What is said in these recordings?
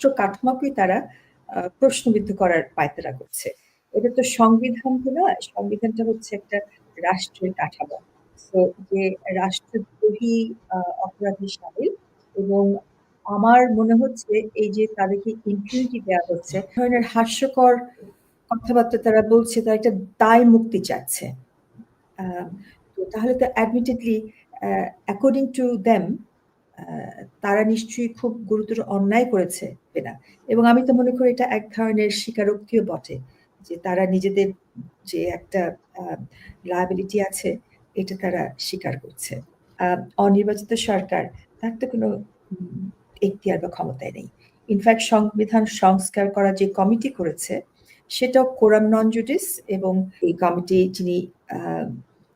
রাষ্ট্র কাঠামোকেই তারা প্রশ্নবিদ্ধ করার পায়তারা করছে। এটা তো সংবিধান তো না সংবিধানটা হচ্ছে একটা রাষ্ট্রের কাঠামো। তো যে রাষ্ট্রদ্রোহী অপরাধী সামিল এবং আমার মনে হচ্ছে এই যে তাদেরকে ইম্পিউনিটি দেওয়া হচ্ছে ধরনের হাস্যকর কথাবার্তা তারা বলছে, তারা একটা দায় মুক্তি চাচ্ছে। তো তাহলে তো অ্যাডমিটেডলি অ্যাকর্ডিং টু দেম তারা নিশ্চয়ই খুব গুরুতর অন্যায় করেছে না এবং আমি তো মনে করি এটা এক ধরনের স্বীকারোক্তিও বটে যে তারা নিজেদের যে একটা লায়াবিলিটি আছে, এটা তারা স্বীকার করছে। অনির্বাচিত সরকার তার তো কোনো এখতিয়ার বা ক্ষমতায় নেই। ইনফ্যাক্ট সংবিধান সংস্কার করা যে কমিটি করেছে, সেটাও কোরাম নন জুডিস এবং এই কমিটি যিনি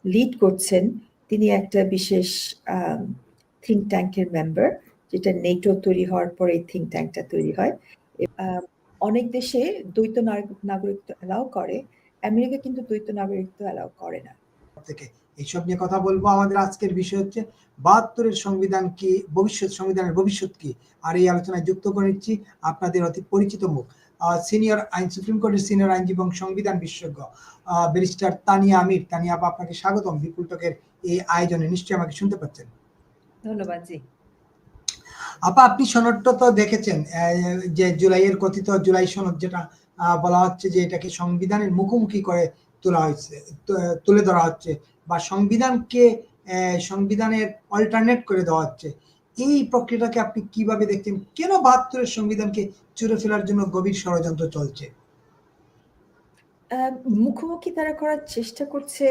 লিড করছেন, তিনি একটা বিশেষ থিঙ্ক ট্যাঙ্কের মেম্বার যেটা নেটো তৈরি হওয়ার পরে এই থিঙ্ক ট্যাঙ্কটা তৈরি হয়। অনেক দেশে দ্বৈত নাগরিকত্ব অ্যালাউ করে, আমেরিকা কিন্তু দ্বৈত নাগরিকত্ব অ্যালাউ করে না। থেকে এইসব নিয়ে কথা বলব। আমাদের আজকের বিষয় হচ্ছে, বাহাত্তরের সংবিধান কি, ভবিষ্যৎ সংবিধানের ভবিষ্যৎ কি? আর এই আলোচনায় যুক্ত করে নিচ্ছি আপনাদের অতি পরিচিত মুখ। সিনিয়র আইন, সুপ্রিম কোর্টের সিনিয়র আইনজীবী এবং সংবিধান বিশেষজ্ঞ ব্যারিস্টার তানিয়া আমির। তানিয়া আপা, আপনাকে স্বাগতম। বিপুল টকের এই আয়োজনে নিশ্চয়ই আমাকে শুনতে পাচ্ছেন। ধন্যবাদ জি। আপা আপনি সনদটা তো দেখেছেন যে জুলাইয়ের কথিত জুলাই সনদ যেটা বলা হচ্ছে যে এটাকে সংবিধানের মুখোমুখি করে তোলা হয়েছে তুলে ধরা হচ্ছে বা সংবিধানকে সংবিধানের অল্টারনেট করে দেওয়া হচ্ছে। এই প্রক্রিয়াটাকে আপনি কীভাবে দেখছেন? কেন বাহাত্তরের সংবিধানকে চুরে ফেলার জন্য গভীর ষড়যন্ত্র চলছে? মুখোমুখি তারা করার চেষ্টা করছে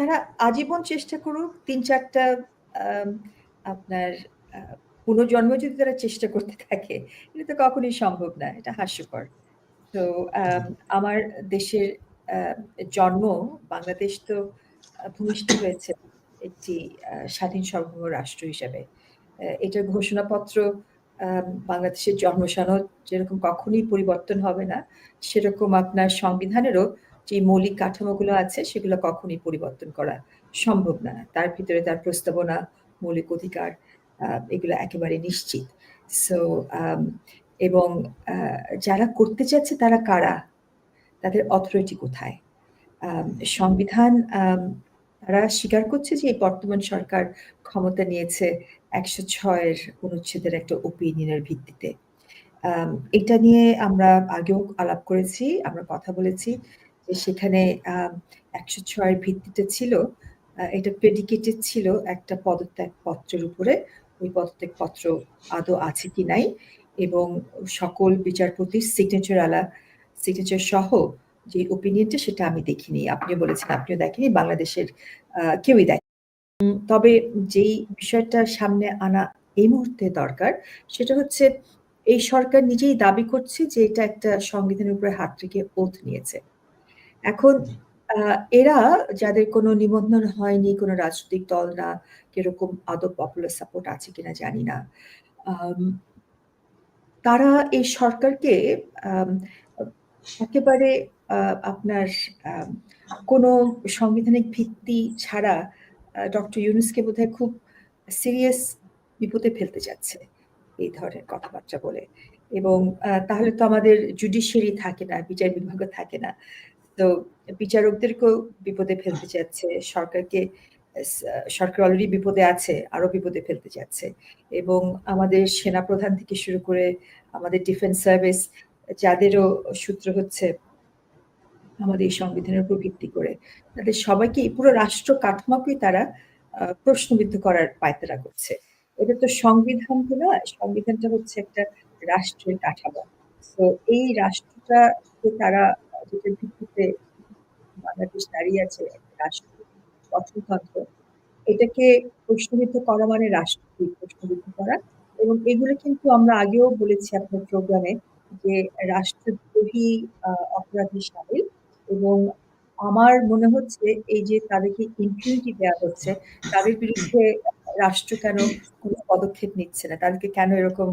তারা আজীবন চেষ্টা করুক, তিন চারটা আপনার পুনর্জন্ম যদি তারা চেষ্টা করতে থাকে, এটা তো কখনোই সম্ভব না, এটা হাস্যকর। তো আমার দেশের জন্ম, বাংলাদেশ তো ভূমিষ্ঠ হয়েছে একটি স্বাধীন সার্বভৌম রাষ্ট্র হিসাবে। এটার ঘোষণাপত্র বাংলাদেশের জন্মসনদ যেরকম কখনোই পরিবর্তন হবে না, সেরকম আপনার সংবিধানেরও যে মৌলিক কাঠামোগুলো আছে, সেগুলো কখনই পরিবর্তন করা সম্ভব না। তার ভিতরে তার প্রস্তাবনা, মৌলিক অধিকার এগুলো একেবারে নিশ্চিত। সো এবং যারা করতে চাচ্ছে তারা কারা? তাদের অথরিটি কোথায়? সংবিধান তারা স্বীকার করছে যে বর্তমান সরকার ক্ষমতা নিয়েছে একশো ছয়ের অনুচ্ছেদের একটা ওপিনিয়নের ভিত্তিতে। এটা নিয়ে আমরা আগেও আলাপ করেছি, আমরা কথা বলেছি। সেখানে একশো ছয়ের ভিত্তিতে ছিল এটা প্রেডিকেটেড ছিল একটা পদত্যাগ পত্রের উপরে। ওই পদত্যাগ পত্র আদৌ আছে কি নাই? এবং সকল বিচারপতির সিগনেচার আলা সিগনেচার সহ যে ওপিনিয়নটা সেটা আমি দেখিনি। আপনি বলেছেন, আপনিও দেখেনি বাংলাদেশের কেউই দেখেন। তবে যেই বিষয়টা সামনে আনা এই মুহূর্তে দরকার, সেটা হচ্ছে এই সরকার নিজেই দাবি করছে যে এটা একটা সংবিধানের উপরে হাত রেখে ওথ নিয়েছে। এখন এরা যাদের কোনো নিবন্ধন হয়নি, কোনো রাজনৈতিক দল না, কীরকম আদৌ পপুলার সাপোর্ট আছে কিনা জানি না। তারা এই সরকারকে একেবারে আপনার কোনো সাংবিধানিক ভিত্তি ছাড়া ডক্টর ইউনুসকে বোধহয় খুব সিরিয়াস বিপদে ফেলতে যাচ্ছে এই ধরনের কথাবার্তা বলে। এবং তাহলে তো আমাদের জুডিশিয়ারি থাকে না, বিচার বিভাগ থাকে না। তো বিচারকদেরকেও বিপদে ফেলতে যাচ্ছে সরকারকে সরকার অলরেডি বিপদে আছে আরও বিপদে ফেলতে যাচ্ছে এবং আমাদের সেনা প্রধান থেকে শুরু করে আমাদের ডিফেন্স সার্ভিস যাদেরও সূত্র হচ্ছে আমাদের এই সংবিধানের উপর ভিত্তি করে, তাদের সবাইকে পুরো রাষ্ট্র কাঠামোকেই তারা প্রশ্নবিদ্ধ করার পায়তারা করছে। এটা তো সংবিধান তো না সংবিধানটা হচ্ছে একটা রাষ্ট্রের কাঠামো। তো এই রাষ্ট্রটাকে তারা যেটার ভিত্তিতে বাংলাদেশ দাঁড়িয়ে আছে রাষ্ট্র গঠনতন্ত্র। এটাকে প্রশ্নবিদ্ধ করা মানে রাষ্ট্রকে প্রশ্নবিদ্ধ করা। এবং এগুলো কিন্তু আমরা আগেও বলেছি আপনার প্রোগ্রামে যে রাষ্ট্রদ্রোহী অপরাধী সামিল। এবং আমার মনে হচ্ছে এই যে তাদেরকে ইম্পিউনিটি দেওয়া হচ্ছে, তাদের বিরুদ্ধে রাষ্ট্র কেন কোনো পদক্ষেপ নিচ্ছে না? তাদেরকে কেন এরকম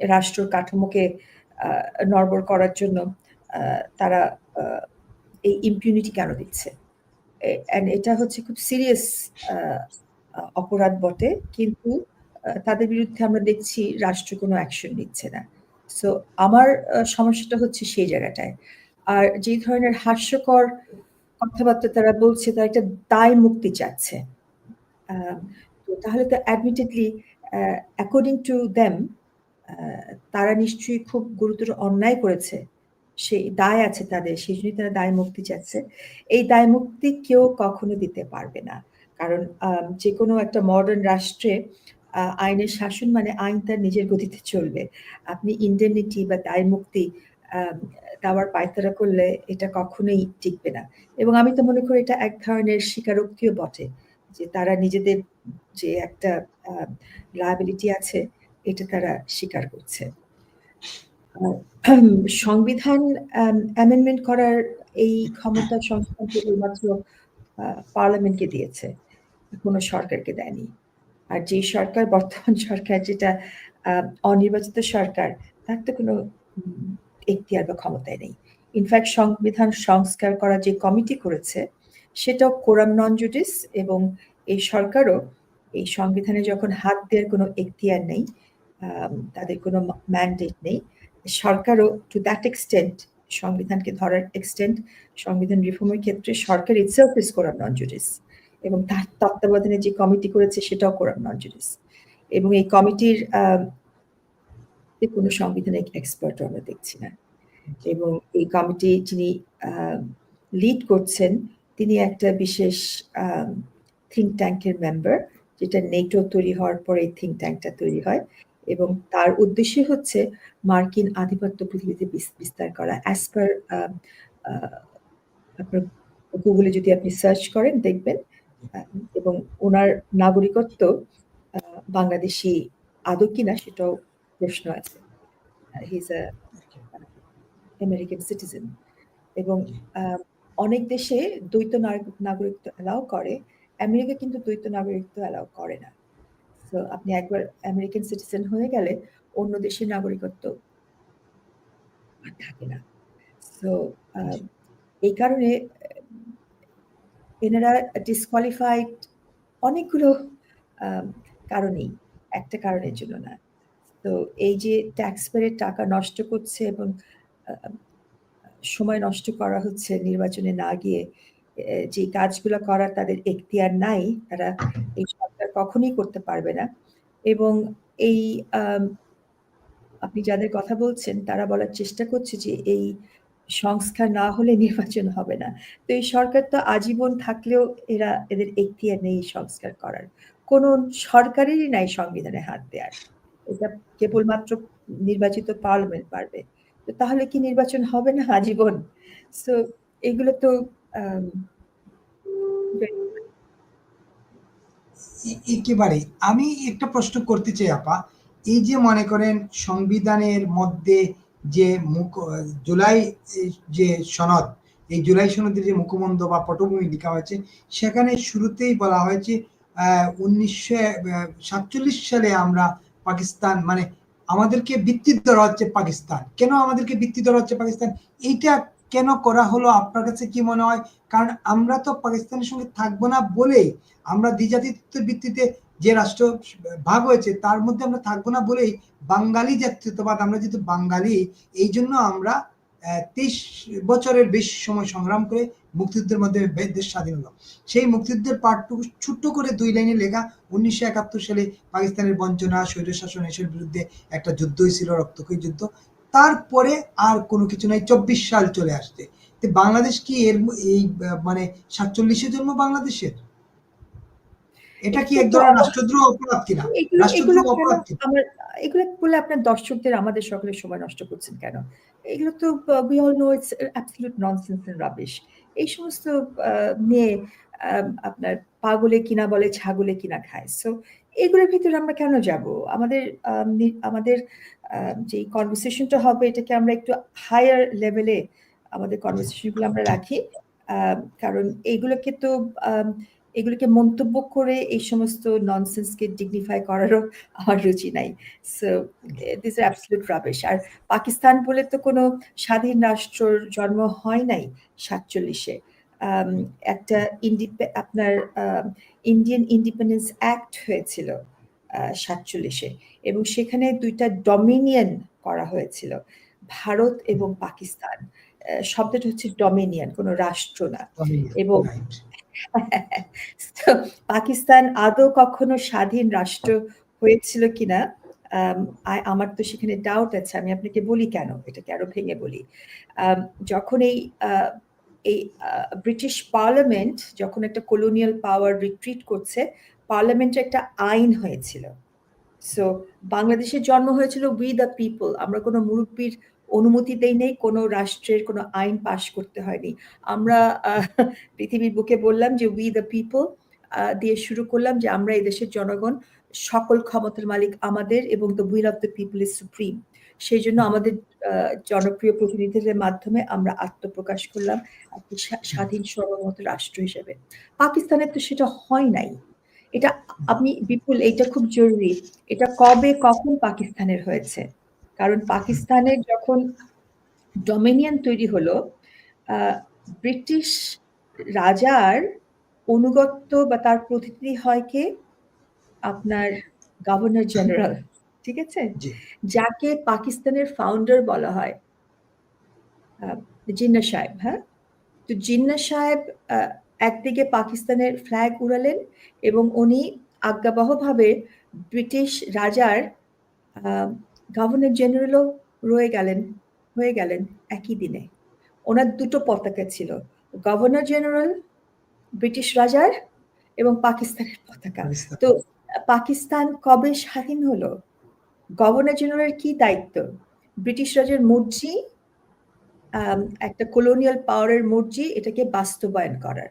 রাষ্ট্র কাঠামোকে নড়বড় করার জন্য তারা এই ইম্পিউনিটি কেন দিচ্ছে? এটা হচ্ছে খুব সিরিয়াস অপরাধ বটে, কিন্তু তাদের বিরুদ্ধে আমরা দেখছি রাষ্ট্র কোনো অ্যাকশন নিচ্ছে না। সো আমার সমস্যাটা হচ্ছে সেই জায়গাটায়। আর যে ধরনের হাস্যকর কথাবার্তা তারা বলছে, তারা একটা দায় মুক্তি চাচ্ছে। তাহলে তো অ্যাডমিটেডলি অ্যাকর্ডিং টু দেম তারা নিশ্চয়ই খুব গুরুতর অন্যায় করেছে। সেই দায় আছে তাদের, সেই জন্যই তারা দায় মুক্তি চাচ্ছে। এই দায় মুক্তি কেউ কখনো দিতে পারবে না। কারণ যে কোনো একটা মডার্ন রাষ্ট্রে আইনের শাসন মানে আইন তার নিজের গতিতে চলবে। আপনি ইন্ডেমনিটি বা দায় মুক্তি দেওয়ার পায়তারা করলে এটা কখনোই টিকবে না। এবং আমি তো মনে করি এটা এক ধরনের স্বীকারোক্তিও বটে, যে তারা নিজেদের যে একটা লায়াবিলিটি আছে, এটা তারা স্বীকার করছে। সংবিধান অ্যামেন্ডমেন্ট করার এই ক্ষমতা সংস্থান কেবলমাত্র পার্লামেন্টকে দিয়েছে। কোনো সরকারকে দেয়নি। আর যে সরকার, বর্তমান সরকার যেটা অনির্বাচিত সরকার, তার তো কোনো এখতিয়ার বা ক্ষমতায় নেই। ইনফ্যাক্ট সংবিধান সংস্কার করা যে কমিটি করেছে, সেটাও কোরাম নন জুডিস এবং এই সরকারও এই সংবিধানে যখন হাত দেওয়ার কোনো এখতিয়ার নেই তাদের কোনো ম্যান্ডেট নেই সরকারও টু দ্যাট এক্সটেন্ট সংবিধানকে ধরার এক্সটেন্ট সংবিধান রিফর্মের ক্ষেত্রে সরকার itself is coram non judice এবং তার তত্ত্বাবধানে যে কমিটি করেছে সেটাও কোরাম নন জুডিস এবং এই কমিটির কোনো সাংবিধানিক এক্সপার্ট আমরা দেখছি না। এবং এই কমিটি যিনি লিড করছেন, তিনি একটা বিশেষ থিঙ্ক ট্যাঙ্কের মেম্বার যেটা নেটো তৈরি হওয়ার পরে এই থিঙ্ক ট্যাঙ্কটা তৈরি হয়। এবং তার উদ্দেশ্য হচ্ছে মার্কিন আধিপত্য পৃথিবীতে বিস্তার করা। অ্যাজ পার আপনার গুগলে যদি আপনি সার্চ করেন, দেখবেন এবং ওনার নাগরিকত্ব বাংলাদেশি আদৌ কিনা সেটাও প্রশ্ন আছে। হিজ আমেরিকান সিটিজেন এবং অনেক দেশে দ্বৈত নাগ- নাগরিকত্ব অ্যালাউ করে। আমেরিকা কিন্তু দ্বৈত নাগরিকত্ব অ্যালাউ করে না। তো আপনি একবার আমেরিকান সিটিজেন হয়ে গেলে অন্য দেশের নাগরিকত্ব আর থাকে না। তো এই কারণে এনারা ডিসকোয়ালিফাইড অনেকগুলো কারণেই একটা কারণের জন্য না। তো এই যে ট্যাক্স পেয়ারের টাকা নষ্ট করছে এবং সময় নষ্ট করা হচ্ছে নির্বাচনে না গিয়ে যে কাজগুলো করার তাদের এখতিয়ার নাই তারা এই কখনোই করতে পারবে না। এবং এই আপনি যাদের কথা বলছেন, তারা বলার চেষ্টা করছে যে এই সংস্কার না হলে নির্বাচন হবে না। তো এই সরকার তো আজীবন থাকলেও এরা, এদের এখতিয়ার নেই সংস্কার করার। কোনো সরকারেরই নাই সংবিধানে হাত দেওয়ার এটা কেবলমাত্র নির্বাচিত পার্লামেন্ট পারবে। তো তাহলে কি নির্বাচন হবে না আজীবন? সো এগুলো তো এ- একেবারে। আমি একটা প্রশ্ন করতে চাই, আপা। এই যে মনে করেন সংবিধানের মধ্যে যে মুখ জুলাই যে সনদ, এই জুলাই সনদের যে মুখবন্ধ বা পটভূমি লেখা হয়েছে, সেখানে শুরুতেই বলা হয়েছে উনিশশো সাতচল্লিশ সালে আমরা পাকিস্তান মানে আমাদেরকে বৃত্তি ধরা হচ্ছে পাকিস্তান। কেন আমাদেরকে বৃত্তি ধরা হচ্ছে পাকিস্তান? এইটা কেন করা হলো? আপনার কাছে কি মনে হয়? কারণ আমরা তো পাকিস্তানের সঙ্গে থাকব না বলেই আমরা দ্বিজাতিত্বের ভিত্তিতে যে রাষ্ট্র ভাগ হয়েছে, তার মধ্যে আমরা থাকব না বলেই বাঙালি জাতীয়তাবাদ, আমরা যেহেতু বাঙালি, এই জন্য আমরা তেইশ বছরের বেশি সময় সংগ্রাম করে মুক্তিযুদ্ধের মধ্যে দেশ স্বাধীন হলো। সেই মুক্তিযুদ্ধের পাঠটুকু ছোট্ট করে দুই লাইনে লেখা, উনিশশো একাত্তর সালে পাকিস্তানের বঞ্চনা স্বৈরশাসন এসব বিরুদ্ধে একটা যুদ্ধ হয়েছিল রক্তক্ষয়ী যুদ্ধ। তারপরে আর কোনো কিছু নাই চব্বিশ সাল চলে আসছে। তো বাংলাদেশ কি এর এই মানে সাতচল্লিশের জন্য বাংলাদেশের? এটা কি এক ধরনের রাষ্ট্রদ্রোহ অপরাধ কিনা? রাষ্ট্রদ্রোহ অপরাধ এগুলো বলে আপনার দর্শকদের আমাদের সকলের সময় নষ্ট করছেন কেন? এগুলো তো we all know it's absolute nonsense and rubbish এই সমস্ত আহ, আপনার পাগলে কিনা বলে ছাগলে কিনা খায়। সো এগুলোর ভিতরে আমরা কেন যাব? আমাদের আমাদের যে কনভারসেশনটা হবে, এটাকে আমরা একটু হায়ার লেভেলে আমাদের কনভারসেশনগুলো আমরা রাখি। কারণ এইগুলোকে তো এগুলোকে মন্তব্য করে এই সমস্ত ননসেন্সকে ডিগনিফাই করারও আমার রুচি নাই। So this are absolute rubbish আর পাকিস্তান বলে তো কোনো স্বাধীন রাষ্ট্রর জন্ম হয় নাই সাতচল্লিশে। একটা ইন্ডিপে আপনার ইন্ডিয়ান ইন্ডিপেন্ডেন্স অ্যাক্ট হয়েছিল। সাতচল্লিশে। এবং সেখানে দুইটা ডমিনিয়ন করা হয়েছিল ভারত এবং পাকিস্তান। আহ, শব্দটা হচ্ছে ডমিনিয়ন কোনো রাষ্ট্র না। এবং পাকিস্তান আদৌ কখনো স্বাধীন রাষ্ট্র হয়েছিল কিনা? আম, আমার তো সেখানে ডাউট আছে আমি আপনাকে বলি কেন? এটাকে আরও ভেঙে বলি। যখন এই আহ, এই ব্রিটিশ পার্লামেন্ট যখন একটা কলোনিয়াল পাওয়ার রিট্রিট করছে পার্লামেন্টে একটা আইন হয়েছিল। সো বাংলাদেশের জন্ম হয়েছিল উই দ্য পিপল আমরা কোনো মুরব্বীর অনুমতি দেই নেই, কোনো রাষ্ট্রের কোনো আইন পাশ করতে হয়নি। আমরা পৃথিবীর বুকে বললাম যে উই দ্য পিপল দিয়ে শুরু করলাম যে আমরা এই দেশের জনগণ, সকল ক্ষমতার মালিক আমাদের এবং the will of the people is supreme সেই জন্য আমাদের জনপ্রিয় প্রতিনিধিদের মাধ্যমে আমরা আত্মপ্রকাশ করলাম একটি স্বা- স্বাধীন সর্বমত রাষ্ট্র হিসেবে। পাকিস্তানের তো সেটা হয় নাই। এটা আপনি বিপুল এটা খুব জরুরি। এটা কবে কখন পাকিস্তানের হয়েছে? কারণ পাকিস্তানের যখন ডমিনিয়ন তৈরি হলো ব্রিটিশ রাজার অনুগত্য বা তার প্রতিনিধি হয় কে? আপনার গভর্নর জেনারেল ঠিক আছে? যাকে পাকিস্তানের ফাউন্ডার বলা হয়। জিন্না সাহেব হ্যাঁ? তো জিন্না সাহেব আহ, একদিকে পাকিস্তানের ফ্ল্যাগ উড়ালেন এবং উনি আজ্ঞাবহভাবে ব্রিটিশ রাজার গভর্নর জেনারেলও রয়ে গেলেন হয়ে গেলেন একই দিনে। ওনার দুটো পতাকা ছিল গভর্নর জেনারেল ব্রিটিশ রাজার এবং পাকিস্তানের পতাকা। তো পাকিস্তান কবে স্বাধীন হলো? গভর্নর জেনারেলের কি দায়িত্ব? ব্রিটিশ রাজার মর্জি একটা কলোনিয়াল পাওয়ারের মর্জি এটাকে বাস্তবায়ন করার।